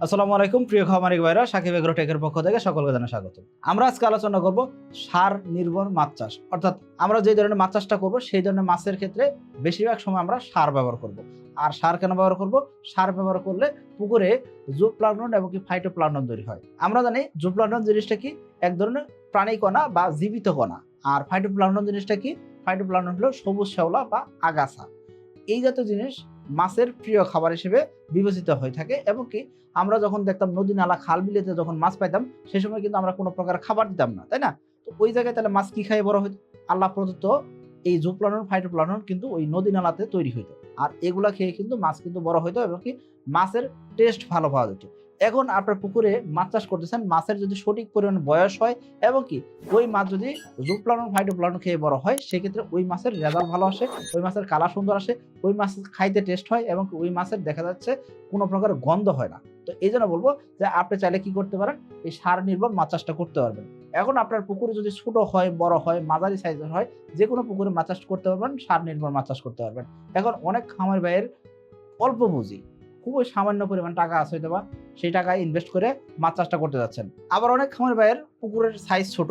আসসালামু আলাইকুম, প্রিয় খামারিক ভাইরা, সাকিব এগ্রো টেকের পক্ষ থেকে সকলকে জানা স্বাগত আমরা আজকে আলোচনা করব সার নির্ভর মাছ চাষ। অর্থাৎ আমরা যে ধরনের মাছ চাষটা করব, সেই ধরনের মাছের ক্ষেত্রে বেশিরভাগ সময় আমরা সার ব্যবহার করব। আর সার কেন ব্যবহার করব? সার ব্যবহার করলে পুকুরে জু প্লান্টন এবং কি ফাইটো প্লান্টন তৈরি হয়। আমরা জানি জু প্লান্টন জিনিসটা কি? এক ধরনের প্রাণী কণা বা জীবিত কণা। আর ফাইটো প্লান্টন জিনিসটা কি? ফাইটো প্লান্টন হলো সবুজ শ্যাওলা বা আগাছা। এই জাতীয় জিনিস মাছের প্রিয় খাবার হিসেবে বিবেচিত হয়ে থাকে এবং কি আমরা যখন দেখতাম নদী নালা, খাল বিলেতে যখন মাছ পাইতাম সেই সময় কিন্তু আমরা কোনো প্রকার খাবার দিতাম না, তাই না? তো ওই জায়গায় তাহলে মাছ কি খাই বড় হইতো? আল্লাহ প্রদত্ত এই জুপ্লানন ফাইটোপ্লানন কিন্তু ওই নদী নালাতে তৈরি হইতো। আর এগুলা খেয়ে কিন্তু মাছ কিন্তু বড় হইতো এবং কি মাছের টেস্ট ভালো পাওয়া যেত। এখন আপনার পুকুরে মাছ চাষ করতেছেন, মাছের যদি সঠিক পরিমাণ বয়স হয় এবং কি ওই মাছ যদি জুপ্লানন ফাইটোপ্লানন খেয়ে বড় হয়, সেক্ষেত্রে ওই মাছের রেজাল্ট ভালো আসে, ওই মাছের কালার সুন্দর আসে, ওই মাছ খাইতে টেস্ট হয় এবং ওই মাছের দেখা যাচ্ছে কোনো প্রকার গন্ধ হয় না। তো এই জন্য বলব যে আপনি চাইলে কি করতে পারেন, এই সার নির্ভর মাছ চাষটা করতে পারবেন। এখন আপনার পুকুরে যদি ছোট হয়, বড় হয়, মাঝারি সাইজের হয় যে কোনো পুকুরে মাছ চাষ করতে পারবেন, সার নির্ভর মাছ চাষ করতে পারবেন। এখন অনেক খামার ভাইয়ের অল্প পুঁজি। খুবই সামান্য পরিমাণ টাকা আছে হয়তো বা, সেই টাকা ইনভেস্ট করে মাছ চাষটা করতে যাচ্ছেন। আবার অনেক খামার ভাইয়ের পুকুরের সাইজ ছোট,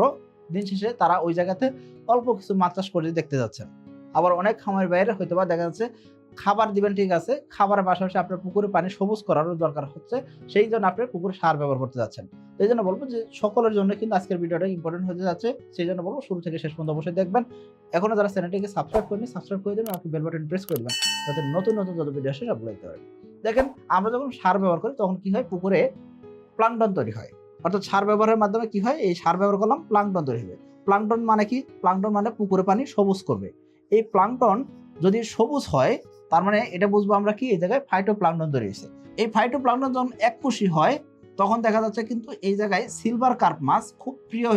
দিন শেষে তারা ওই জায়গাতে অল্প কিছু মাছ চাষ করে দেখতে যাচ্ছেন। আবার অনেক খামার বাইরে হয়তো বা দেখা যাচ্ছে খাবার দিবেন, ঠিক আছে? খাবারের পাশাপাশি আপনার পুকুরে পানি সবুজ করারও দরকার হচ্ছে। সেই জন্য আপনি পুকুরে সার ব্যবহার করতে যাচ্ছেন। এই জন্য বলব যে, সকলের জন্য কিন্তু আজকের ভিডিওটা ইম্পর্টেন্ট হতে যাচ্ছে। সেই জন্য বলব শুরু থেকে শেষ পর্যন্ত অবশ্যই দেখবেন। এখনও যারা চ্যানেলটিকে সাবস্ক্রাইব করেনি সাবস্ক্রাইব করে দেবেন আপনি বেল বাটন প্রেস করে দেবেন, যাতে নতুন নতুন যত ভিডিও আসে সব দেখতে পারেন। দেখেন, আমরা যখন সার ব্যবহার করি, তখন কি হয়? পুকুরে প্লান্টন তৈরি হয়। অর্থাৎ সার ব্যবহারের মাধ্যমে কি হয়? এই সার ব্যবহার করলাম প্লাংটন তৈরি হবে। প্লাংটন মানে কি? প্লান্টন মানে পুকুরে পানি সবুজ করবে। এই প্লান্টন যদি সবুজ হয় তার মানে এটা বুঝব আমরা কি, এই জায়গায় ফাইটো প্লান্টন তৈরি হয়েছে। এই ফাইটো প্লান্টন যখন এককুশি হয়, তখন দেখা যাচ্ছে কিন্তু এই জায়গায় সিলভার কার্প মাছ খুব প্রিয়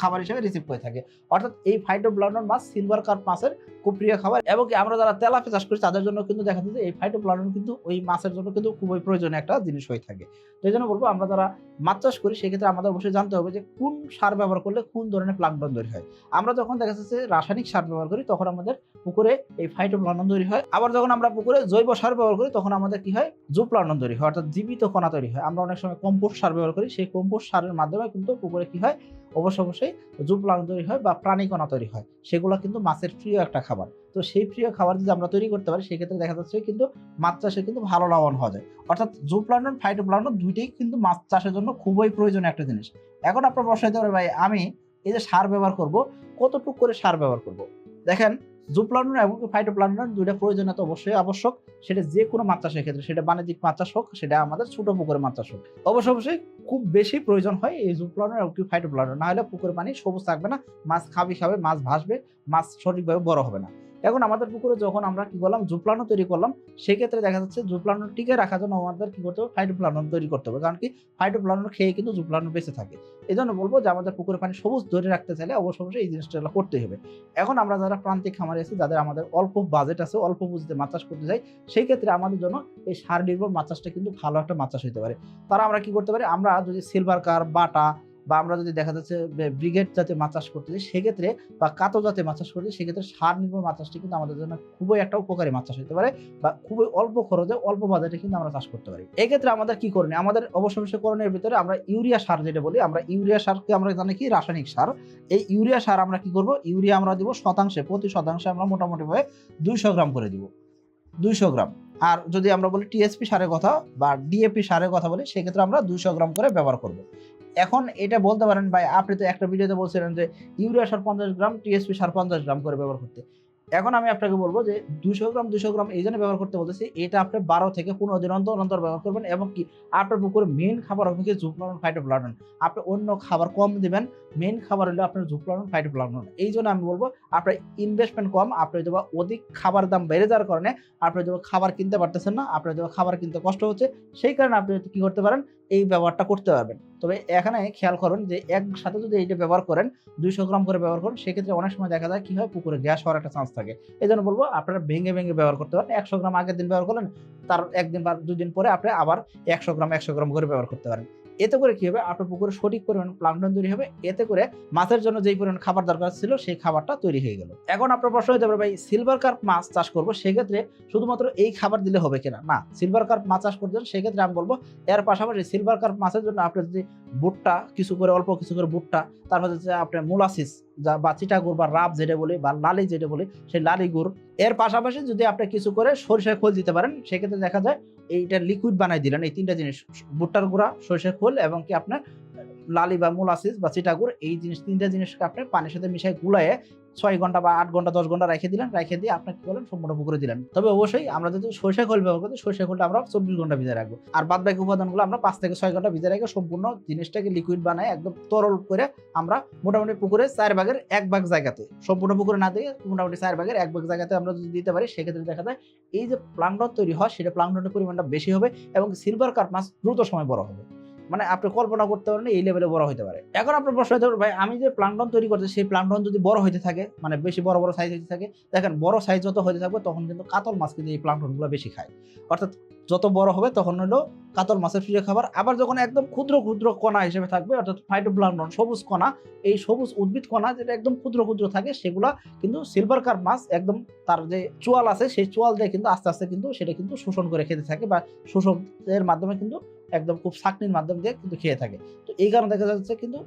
খাবার হিসেবে রিসিভ করে থাকে। অর্থাৎ এই ফাইটো প্লান্টন মাছ সিলভার কার্প মাছের খুব প্রিয় খাবার। এবং আমরা যারা তেলাপি চাষ করি, তাদের জন্য কিন্তু দেখা যাচ্ছে এই ফাইটো প্লান্টন কিন্তু ওই মাছের জন্য কিন্তু খুবই প্রয়োজনীয় একটা জিনিস হয়ে থাকে। তো এই জন্য বলব, আমরা যারা মাছ চাষ করি, সেক্ষেত্রে আমাদের অবশ্যই জানতে হবে যে কোন সার ব্যবহার করলে কোন ধরনের প্লান্টন তৈরি হয়। আমরা যখন দেখা যাচ্ছে রাসায়নিক সার ব্যবহার করি, তখন আমাদের পুকুরে এই ফাইটোপ্লান্টন তৈরি হয়। আবার যখন আমরা পুকুরে জৈব সার ব্যবহার করি, তখন আমাদের কি হয়? জুপ্লান্টন তৈরি হয়, অর্থাৎ জীবিত কণা তৈরি হয়। আমরা অনেক সময় কম্পোস্ট সার ব্যবহার করি, সেই কম্পোস্ট সারের মাধ্যমে কিন্তু পুকুরে কি হয়? অবশ্য অবশ্যই জুপলাং তৈরি হয় বা প্রাণী কণা তৈরি হয়। সেগুলো কিন্তু মাছের প্রিয় একটা খাবার। তো সেই প্রিয় খাবার যদি আমরা তৈরি করতে পারি, সেক্ষেত্রে দেখা যাচ্ছে কিন্তু মাছ চাষে কিন্তু ভালো লাভবান হওয়া যায়। অর্থাৎ জুপ্লান্টন ফাইটোপ্লান্টন দুইটাই কিন্তু মাছ চাষের জন্য খুবই প্রয়োজনীয় একটা জিনিস। এখন আপনার প্রশ্ন হতে পারে, ভাই, আমি এই যে সার ব্যবহার করব, কতটুকু করে সার ব্যবহার করব? দেখেন জুপ্লান্টন এবং ফাইটোপ্লানোর দুইটা প্রয়োজনীয়তা অবশ্যই আবশ্যক। সেটা যে কোনো মাছ ক্ষেত্রে, সেটা বাণিজ্যিক মাছ হোক, সেটা আমাদের ছোট পুকুরের চাষ হোক। অবশ্য অবশ্যই খুব বেশি প্রয়োজন হয় এই জুপ্লানোর এবং ফাইটোপ্লানোর। না হলে পুকুরের পানি সবুজ থাকবে না, মাছ খাবি খাবে, মাছ ভাসবে, মাছ সঠিকভাবে বড় হবে না। এখন আমাদের পুকুরে যখন আমরা কি করলাম জুপ্লানো তৈরি করলাম, সেক্ষেত্রে দেখা যাচ্ছে জুপ্লানো টিকে রাখার জন্য আমাদের কি করতে হবে? ফাইটোপ্লানন তৈরি করতে হবে। কারণ কি ফাইটোপ্লানন খেয়ে কিন্তু জুপ্লানো বেঁচে থাকে। এই জন্য বলব যে আমাদের পুকুরে পানি সবুজ ধরে রাখতে চাইলে অবশ্য অবশ্যই এই জিনিসটা করতে হবে। এখন আমরা যারা প্রান্তিক খামারে আছি, যাদের আমাদের অল্প বাজেট আছে, অল্প পুঁজিতে মাছ চাষ করতে চাই সেই ক্ষেত্রে আমাদের জন্য এই সার নির্ভর মাছ চাষটা কিন্তু ভালো একটা মাছ চাষ হতে পারে। তারা আমরা কি করতে পারি? আমরা যদি সিলভার কার বাটা বা আমরা যদি দেখা যাচ্ছে ব্রিগেড যাতে মাছ চাষ করতে চাই সেক্ষেত্রে বা কাতো যাতে মাছ চাষ করতে সেক্ষেত্রে সার নির্ভর মাছ চাষটি কিন্তু আমাদের জন্য খুবই একটা উপকারী মাছ চাষ হতে পারে বা খুবই অল্প খরচে, অল্প বাজেটে কিন্তু আমরা চাষ করতে পারি। এক্ষেত্রে আমাদের কি করণীয়? আমাদের অবশ্য করণীয় ভিতরে আমরা ইউরিয়া সার যেটা বলি, আমরা ইউরিয়া সারকে আমরা জানি কি? রাসায়নিক সার। এই ইউরিয়া সার আমরা কি করব? ইউরিয়া আমরা দিব শতাংশে, প্রতি শতাংশে আমরা মোটামুটি ভাবে দুইশো গ্রাম করে দিব। দুইশো গ্রাম। আর যদি আমরা বলি টিএসপি সারের কথা বা ডিএপি সারের কথা বলি, সেক্ষেত্রে আমরা দুইশো গ্রাম করে ব্যবহার করব। এখন এটা বলতে পারেন, ভাই, আপনি তো একটা ভিডিওতে বলছিলেন যে ইউরিয়া সার পঞ্চাশ গ্রাম, টিএসপি সার পঞ্চাশ গ্রাম করে ব্যবহার করতে। এখন আমি আপনাকে বলব যে দুশো গ্রাম দুশো গ্রাম এই জন্য ব্যবহার করতে বলতেছি, এটা আপনি বারো থেকে পনেরো দিন অন্তর অন্তর ব্যবহার করবেন এবং কি আপনার পুকুরে মেন খাবার হবে কি জুপ্লানন ফাইটোপ্লানন আপনি অন্য খাবার কম দিবেন মেন খাবার হলো আপনার জুপ্লানন ফাইটোপ্লানন এই জন্য আমি বলব, আপনার ইনভেস্টমেন্ট কম, আপনি হয়তো অধিক খাবার দাম বেড়ে যাওয়ার কারণে আপনি হয়তো খাবার কিনতে পারতেছেন না আপনার হয়তো খাবার কিনতে কষ্ট হচ্ছে, সেই কারণে আপনি কি করতে পারেন এই ব্যবহারটা করতে পারবেন। তবে এখানে খেয়াল করুন যে একসাথে যদি এইটা ব্যবহার করেন, দুইশো গ্রাম করে ব্যবহার করেন, সেক্ষেত্রে অনেক সময় দেখা যায় কি হয়, পুকুরে গ্যাস হওয়ার একটা চান্স থাকে। এই জন্য বলব আপনারা ভেঙে ভেঙে ব্যবহার করতে পারেন। একশো গ্রাম আগের দিন ব্যবহার করলেন, তার একদিন বা দুদিন পরে আপনি আবার একশো গ্রাম একশো গ্রাম করে ব্যবহার করতে পারেন। এতে করে কি হবে? আপনার পুকুরে সঠিক পরিমাণ প্লাঙ্কটন তৈরি হবে। এতে করে মাছের জন্য যেই পরিমাণ খাবার দরকার ছিল, সেই খাবারটা তৈরি হয়ে গেল। এখন আপনার প্রশ্ন হতে পারে, ভাই সিলভার কার্প মাছ চাষ করব সেক্ষেত্রে শুধুমাত্র এই খাবার দিলে হবে কিনা? না সিলভার কার্প মাছ চাষ করতে সেক্ষেত্রে আমি বলব, এর পাশাপাশি সিলভার কার্প মাছের জন্য আপনি যদি ভুট্টা, কিছু করে, অল্প কিছু করে ভুট্টা তারপর হচ্ছে আপনার মুলাসিস যা বা চিটাগুড় বা রাব যেটা বলি বা লালি যেটা বলি, সেই লালি গুড়। এর পাশাপাশি যদি আপনি কিছু করে সরিষার খোল দিতে পারেন, সেক্ষেত্রে দেখা যায় এইটা লিকুইড বানাই দিলেন। এই তিনটা জিনিস ভুট্টার গুঁড়া সরিষার খোল এবং কি আপনার লালি বা মুলাসিস বা চিটাগুড়, এই জিনিস, তিনটা জিনিসকে আপনি পানির সাথে মিশাই গুলায়ে ছয় ঘণ্টা বা আট ঘণ্টা, দশ ঘণ্টা রেখে দিলেন, রেখে দিয়ে আপনি কি করলেন, সম্পূর্ণ পুকুরে দিলেন। তবে অবশ্যই আমরা যদি সরিষা খোল ব্যবহার করি সরিষা খোলটা আমরা চব্বিশ ঘণ্টা ভিজে রাখব। আর বাদ বাকি উপাদানগুলো আমরা পাঁচ থেকে ছয় ঘণ্টা ভিজে রেখে সম্পূর্ণ জিনিসটাকে লিকুইড বানায় একদম তরল করে আমরা মোটামুটি পুকুরে চার ভাগের এক ভাগ জায়গাতে, সম্পূর্ণ পুকুরে না দিয়ে মোটামুটি চার ভাগের এক ভাগ জায়গাতে আমরা যদি দিতে পারি, সেক্ষেত্রে দেখা যায় এই যে প্লাঙ্কটন তৈরি হয়, সেটা প্লাঙ্কটনের পরিমাণটা বেশি হবে এবং সিলভার কার্প মাছ দ্রুত সময় বড় হবে। মানে আপনি কল্পনা করতে পারেন এই লেভেলে বড় হতে পারে। এখন আপনার প্রশ্ন হতে পারে, ভাই, আমি যে প্লাঙ্কটন তৈরি করছি, সেই প্লাঙ্কটন যদি বড় হইতে থাকে মানে বেশি বড় বড় সাইজ হইতে থাকে, দেখেন বড় সাইজ যত হইতে থাকবে, তখন কিন্তু কাতল মাছ কিন্তু এই প্লাঙ্কটনগুলো বেশি খায়। অর্থাৎ যত বড় হবে, তখন হলো কাতল মাছের প্রিয় খাবার। আবার যখন একদম ক্ষুদ্র ক্ষুদ্র কণা হিসেবে থাকবে, অর্থাৎ ফাইটোপ্লাঙ্কটন সবুজ কণা, এই সবুজ উদ্ভিদ কণা যেটা একদম ক্ষুদ্র ক্ষুদ্র থাকে, সেগুলা কিন্তু সিলভার কার্প মাছ একদম তার যে চোয়াল আছে, সেই চোয়াল দিয়ে কিন্তু আস্তে আস্তে কিন্তু সেটা কিন্তু শোষণ করে খেতে থাকে বা শোষণের মাধ্যমে কিন্তু একদম খুব চাকনির মাধ্যম দিয়ে কিন্তু খেয়ে থাকে। তো এই কারণে দেখা যাচ্ছে কিন্তু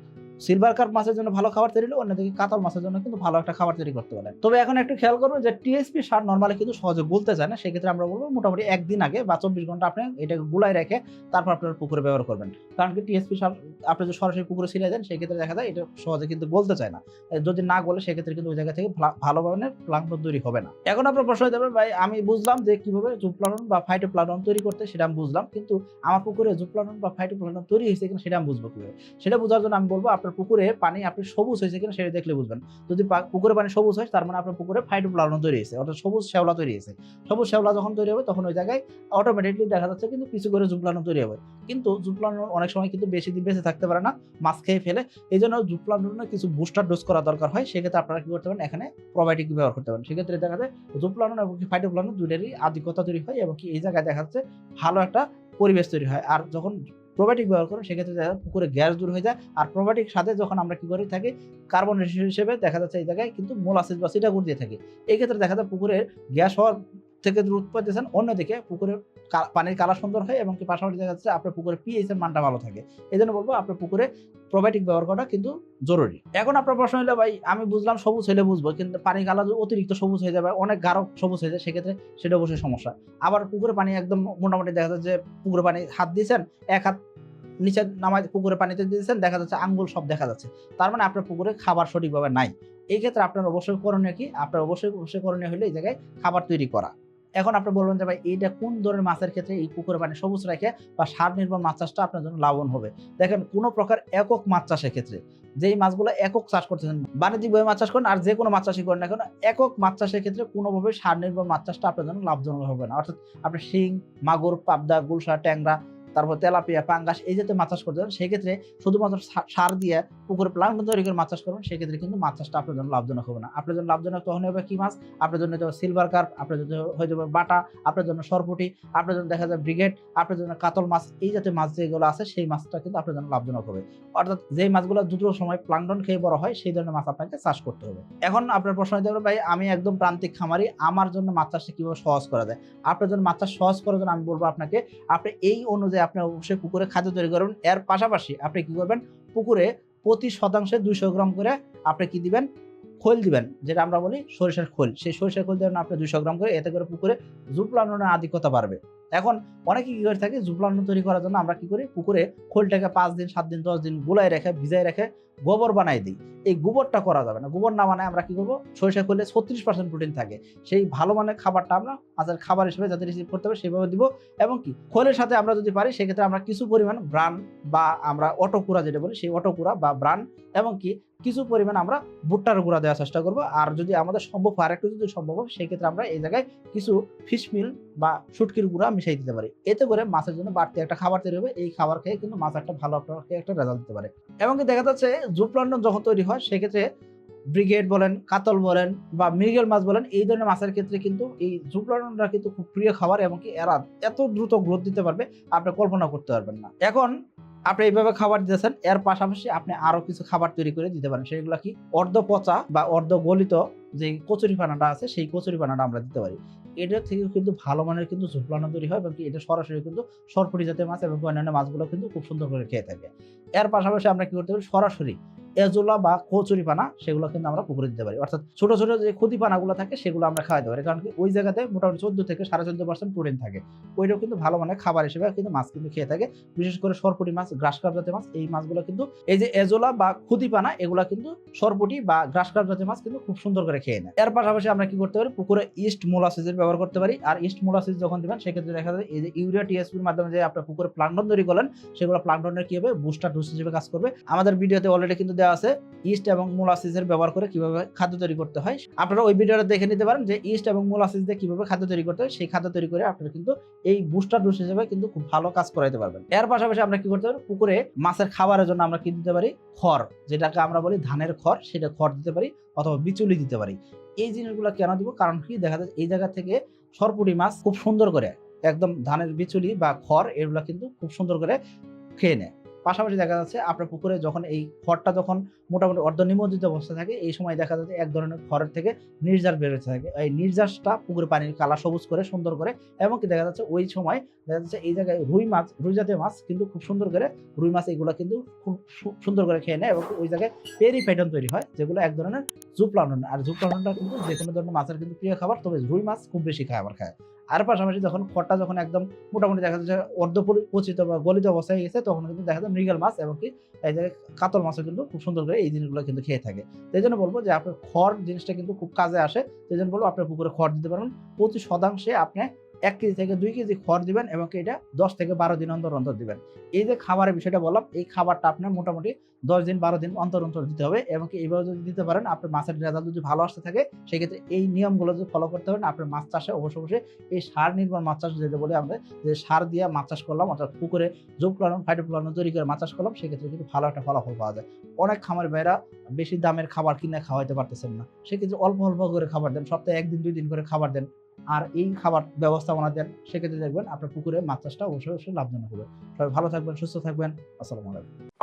সিলভার কার্প মাছের জন্য ভালো খাবার তৈরি হলে, অন্যদিকে কাতল মাছের জন্য কিন্তু ভালো একটা খাবার তৈরি করতে পারেন তবে এখন একটু খেয়াল করবেন যে টিএসপি সার নর্মালি কিন্তু সহজে গুলতে চায় না, সেক্ষেত্রে আমরা বলব মোটামুটি একদিন আগে বা চব্বিশ ঘণ্টা আপনি এটাকে গুলাই রেখে তারপর আপনার পুকুরে ব্যবহার করবেন। কারণ কি টিএসপি সার, আপনি যদি সরাসরি পুকুরে ছিঁড়ে দেন, সেক্ষেত্রে দেখা যায় এটা সহজে কিন্তু গলতে চায় না। যদি না গলে, সেক্ষেত্রে কিন্তু ওই জায়গা থেকে ভালো ধরনের প্লাঙ্কটন তৈরি হবে না। এখন আপনার প্রশ্ন হতে পারে, ভাই, আমি বুঝলাম যে কীভাবে জুপ্লানন বা ফাইটো ফাইটোপ্লানন তৈরি করতে, সেটা আমি বুঝলাম, কিন্তু আমার পুকুরে জুপ্লানন বা ফাইটো ফাইটোপ্লানন তৈরি হয়েছে কিনা, সেটা আমি বুঝব কীভাবে? সেটা বোঝার জন্য আমি বলব আপনার পুকুরে পানি আপনি সবুজ হয়েছে কিনা সেটা দেখলে বুঝবেন। যদি পুকুরে পানি সবুজ হয়, তার মানে আপনার পুকুরে ফাইটোপ্লানন তৈরি হয়েছে, অর্থাৎ সবুজ শ্যাওলা তৈরি হয়েছে। সবুজ শ্যাওলা যখন তৈরি হবে, তখন ওই জায়গায় অটোমেটিকলি দেখা যাচ্ছে কিন্তু কিছু করে জুপ্লানন তৈরি হবে। কিন্তু জুপ্লানন অনেক সময় কিন্তু বেশি দিন বেঁচে থাকতে পারে না, মাছ খেয়ে ফেলে। এই জন্য জুপ্লাননে কিছু বুস্টার ডোজ করা দরকার হয়, সেক্ষেত্রে আপনারা কি করতে পারেন, এখানে প্রোবায়োটিক ব্যবহার করতে পারেন। সেক্ষেত্রে দেখা যায় জুপ্লানন এবং ফাইটোপ্লানন দুইটারই আধিক্যতা তৈরি হয় এবং কি এই জায়গায় দেখা যাচ্ছে ভালো একটা পরিবেশ তৈরি হয়। আর যখন প্রোবায়োটিক ব্যবহার করেন সেক্ষেত্রে দেখা যায় পুকুরে গ্যাস দূর হয়ে যায়। আর প্রোবায়োটিক সাথে যখন আমরা কি করে থাকি কার্বন হিসেবে দেখা যাচ্ছে এই জায়গায় কিন্তু মোলাসিস বা সিটাগুড় দিয়ে থাকি। এই ক্ষেত্রে দেখা যায় পুকুরের গ্যাস হওয়ার থেকে দূর পাইতেছেন অন্যদিকে পুকুরের পানির কালার সুন্দর হয় এবং পাশাপাশি দেখা যাচ্ছে আপনার পুকুরে পিএইচ এর মানটা ভালো থাকে। এই জন্য বলব আপনার পুকুরে প্রোবায়োটিক ব্যবহার করাটা কিন্তু জরুরি। এখন আপনার প্রশ্ন হলো, ভাই, আমি বুঝলাম সবুজ হলে বুঝব, কিন্তু পানি কালার অতিরিক্ত সবুজ হয়ে যাবে অনেক গাঢ় সবুজ হয়ে যায়, সেক্ষেত্রে সেটা অবশ্যই সমস্যা। আবার পুকুরে পানি একদম মোটামুটি দেখা যাচ্ছে পুকুরে পানি হাত দিয়েছেন, এক হাত নিচে নামায় পুকুরে পানিতে দিয়েছেন, দেখা যাচ্ছে আঙ্গুল সব দেখা যাচ্ছে। তার মানে আপনার পুকুরে খাবার সঠিকভাবে নাই। এই ক্ষেত্রে আপনার অবশ্যই করণীয় কি? আপনার অবশ্যই অবশ্যই করণীয় হলে এই জায়গায় খাবার তৈরি করা। এখন আপনি বলবেন যে, ভাই, এইটা কোন ধরনের মাছের ক্ষেত্রে এই পুকুরে পানি সবুজ রাখে বা সার নির্ভর মাছ চাষটা আপনার জন্য লাভবান হবে? দেখেন, কোনো প্রকার একক মাছ চাষের ক্ষেত্রে যেই মাছগুলো একক চাষ করতেছেন, বাণিজ্যিকভাবে মাছ চাষ করেন আর যে কোনো মাছ চাষই করেন না কেন, একক মাছ চাষের ক্ষেত্রে কোনোভাবে সার নির্ভর মাছ চাষটা আপনার জন্য লাভজনক হবে না। অর্থাৎ আপনি শিং, মাগুর, পাবদা গুলশা ট্যাংরা তারপর তেলাপিয়া, পাঙ্গাস এই জাতীয় মাছ চাষ করতে চান সেক্ষেত্রে শুধুমাত্র সার দিয়ে পুকুরে প্লান্ট তৈরি করে মাছ চাষ করবেন, সেক্ষেত্রে কিন্তু মাছ চাষটা আপনার জন্য লাভজনক হবে না। আপনার জন্য লাভজনক তখন হবে কি মাছ? আপনার জন্য সিলভার কার্প আপনার জন্য হয়ে যাবে বাটা, আপনার জন্য সরপুটি, আপনার জন্য দেখা যায় ব্রিগেড আপনার জন্য কাতল মাছ, এই জাতীয় মাছ যেগুলো আছে সেই মাছটা কিন্তু আপনার জন্য লাভজনক হবে। অর্থাৎ যেই মাছগুলো দ্রুত সময় প্লান্টন খেয়ে বড় হয়, সেই ধরনের মাছ আপনাকে চাষ করতে হবে। এখন আপনার প্রশ্ন হতে পারে, ভাই, আমি একদম প্রান্তিক খামারি, আমার জন্য মাছ চাষটা কীভাবে সহজ করা যায়? আপনার জন্য মাছ চাষ সহজ করার জন্য আমি বলব আপনাকে, আপনি এই অনুযায়ী আপনি অবশ্যই পুকুরে খাদ্য তৈরি করবেন এর পাশাপাশি আপনি কি করবেন? পুকুরে প্রতি শতাংশে দুইশো গ্রাম করে আপনি কি দিবেন? খোল দিবেন, যেটা আমরা বলি সরিষার খোল। সেই সরিষার খোল দেবেন আপনি দুইশো গ্রাম করে এতে করে পুকুরে জুপলানোর আধিক্যতা বাড়বে। এখন অনেকে কি করে থাকে জুপলানো তৈরি করার জন্য আমরা কি করি, পুকুরে খোলটাকে পাঁচ দিন, সাত দিন, দশ দিন গুলাই রেখে ভিজাই রেখে গোবর বানাই দিই। এই গোবরটা করা যাবে না। গোবর না বানায় আমরা কি করব, সরিষা খোলে ছত্রিশ পার্সেন্ট প্রোটিন থাকে। সেই ভালো মানের খাবারটা আমরা মাছের খাবার হিসেবে যাতে রিসিভ করতে হবে সেভাবে দিব। এবং কি, খোলের সাথে আমরা যদি পারি, সেক্ষেত্রে আমরা কিছু পরিমাণ ব্রান বা আমরা অটোকুরা যেটা বলি, সেই অটোকুরা বা ব্রান এবং কি, কিছু পরিমাণ আমরা ভুট্টার গুঁড়া দেওয়ার চেষ্টা করব। আর যদি আমাদের সম্ভব হয় আর একটু যদি সম্ভব হয়, সেক্ষেত্রে আমরা এই জায়গায় কিছু ফিশ মিল বা শুটকির গুঁড়া মিশাই দিতে পারি। এতে করে মাছের জন্য বাড়তি একটা খাবার তৈরি হবে। এই খাবার খেয়ে কিন্তু মাছ একটা ভালো একটা রেজাল্ট দিতে পারে। এবং কি দেখা যাচ্ছে জুপ্লান্ডন যখন তৈরি হয়, সেক্ষেত্রে ব্রিগেড বলেন, কাতল বলেন বা মৃগেল মাছ বলেন, এই ধরনের মাছের ক্ষেত্রে কিন্তু এই জুপ্লান্ডনরা কিন্তু খুব প্রিয় খাবার এবং কি এরা এত দ্রুত গ্রোথ দিতে পারবে, আপনি কল্পনা করতে পারবেন না। এখন আপনি এইভাবে খাবার দিতেছেন, এর পাশাপাশি আপনি আরও কিছু খাবার তৈরি করে দিতে পারেন। সেগুলো কি অর্ধ পচা বা অর্ধ গলিত যে কচুরি পানাটা আছে, সেই কচুরি পানাটা আমরা দিতে পারি। এটা থেকে কিন্তু ভালো মানের কিন্তু ঝুপলানো তৈরি হয় এবং এটা সরাসরি কিন্তু সরপুরি জাতের মাছ এবং অন্যান্য মাছগুলো কিন্তু খুব সুন্দর করে খেয়ে থাকে। এর পাশাপাশি আমরা কি করতে পারি? সরাসরি এজোলা বা কচুরি পানা, সেগুলো কিন্তু আমরা পুকুরে দিতে পারি। অর্থাৎ ছোট ছোট যে ক্ষতি পানাগুলো থাকে, সেগুলো আমরা খাওয়াতে পারি। কারণ কি ওই জায়গাতে মোটামুটি চোদ্দ থেকে সাড়ে চোদ্দ পার্সেন্ট প্রোটিন থাকে। ওইটাও কিন্তু ভালো মানের খাবার হিসেবে কিন্তু মাছ কিন্তু খেয়ে থাকে। বিশেষ করে সরপুটি মাছ গ্রাস কাপ জাতীয় মাছ, এই মাছগুলো কিন্তু এই যে এজোলা বা ক্ষতি পানা, এগুলা কিন্তু সরপুটি বা গ্রাস কাপ জাতীয় মাছ কিন্তু খুব সুন্দর করে খেয়ে নেয়। এর পাশাপাশি আমরা কি করতে পারি? পুকুরে ইস্ট মোলাসিসের ব্যবহার করতে পারি। আর ইস্ট মোলাসিস যখন দিবেন, সেক্ষেত্রে দেখা যায় এই যে ইউরিয়া টিএসপির মাধ্যমে যে আপনার পুকুরে প্লান্টন তৈরি করলেন, সেগুলো প্লান্টনের কি হবে? বুস্টার ডোজ হিসেবে কাজ করবে। আমাদের ভিডিওতে অলরেডি কিন্তু দেওয়া আছে ইস্ট এবং মোলাসিসের ব্যবহার করে কীভাবে খাদ্য তৈরি করতে হয়, আপনারা ওই ভিডিওটা দেখে নিতে পারেন যে ইস্ট এবং মোলাসিস দিয়ে কীভাবে খাদ্য তৈরি করতে হয়, সেই খাদ্য তৈরি করে আপনারা কিন্তু এই বুস্টার ডোজ হিসেবে কিন্তু খুব ভালো কাজ করাইতে পারবেন। এর পাশাপাশি আমরা কি করতে পারি? পুকুরে মাছের খাবারের জন্য আমরা কি দিতে পারি? খড়, যেটাকে আমরা বলি ধানের খড়, সেটা খড় দিতে পারি অথবা বিচুলি দিতে পারি। এই জিনিসগুলো কেন দিব? কারণ কি? দেখা যায় এই জায়গা থেকে সরপুটি মাছ খুব সুন্দর করে একদম ধানের বিচুলি বা খড় এগুলো কিন্তু খুব সুন্দর করে খেয়ে নেয়। পাশাপাশি দেখা যাচ্ছে আপনার পুকুরে যখন এই খড়টা যখন মোটামুটি অর্ধ নিমজ্জিত অবস্থা থাকে, এই সময় দেখা যাচ্ছে এক ধরনের খড়ের থেকে নির্যাস বেরোতে থাকে। এই নির্যাসটা পুকুরে পানির কালা সবুজ করে সুন্দর করে এবং কি দেখা যাচ্ছে ওই সময় দেখা যাচ্ছে এই জায়গায় রুই মাছ, রুই জাতীয় মাছ কিন্তু খুব সুন্দর করে রুই মাছ এগুলো কিন্তু খুব সুন্দর করে খেয়ে নেয় এবং ওই জায়গায় পেরিফাইটন তৈরি হয়, যেগুলো এক ধরনের জুপ্লানন আর জুপ্লাননটা কিন্তু যে কোনো ধরনের মাছের কিন্তু প্রিয় খাবার, তবে রুই মাছ খুব বেশি খাবার খায়। আর পাশাপাশি যখন খড়টা যখন একদম মোটামুটি দেখা যাচ্ছে অর্ধ পচিত বা গলিত অবস্থায় হয়ে গেছে, তখন কিন্তু দেখা যায় মৃগেল মাছ এবং কি এই যে কাতল মাছও কিন্তু খুব সুন্দর করে এই জিনিসগুলো কিন্তু খেয়ে থাকে। সেই জন্য বলব যে আপনার খড় জিনিসটা কিন্তু খুব কাজে আসে। সেই জন্য বলব আপনার পুকুরে খড় দিতে পারবেন প্রতি শতাংশে আপনি এক কেজি থেকে দুই কেজি খড় দিবেন এবং এটা দশ থেকে বারো দিন অন্তর অন্তর দিবেন। এই যে খাবারের বিষয়টা বললাম, এই খাবারটা আপনার মোটামুটি দশ দিন বারো দিন অন্তর অন্তর দিতে হবে এবং এইভাবে যদি দিতে পারেন, আপনার মাছের রেজাল্ট যদি ভালো আসতে থাকে, সেক্ষেত্রে এই নিয়মগুলো যদি ফলো করতে পারেন, আপনার মাছ চাষে অবশ্যই অবশ্যই এই সার নির্ভর মাছ চাষ যেটা বলি আমরা, যে সার দিয়ে মাছ চাষ করলাম, অর্থাৎ পুকুরে যোগ প্লানন ফাইটো প্লানন তৈরি করে মাছ চাষ করলাম, সেক্ষেত্রে কিন্তু ভালো একটা ফলাফল পাওয়া যায়। অনেক খামার ভাইরা বেশি দামের খাবার কিনে খাওয়াইতে পারতেছেন না, সেক্ষেত্রে অল্প অল্প করে খাবার দেন, সপ্তাহে একদিন, দুই দিন করে খাবার দেন। আর এই খাবার ব্যবস্থাপনা দেন, সেক্ষেত্রে দেখবেন আপনার পুকুরে মাছ চাষটা অবশ্যই অবশ্যই লাভজনক হবে। সবাই ভালো থাকবেন, সুস্থ থাকবেন। আসসালামু আলাইকুম।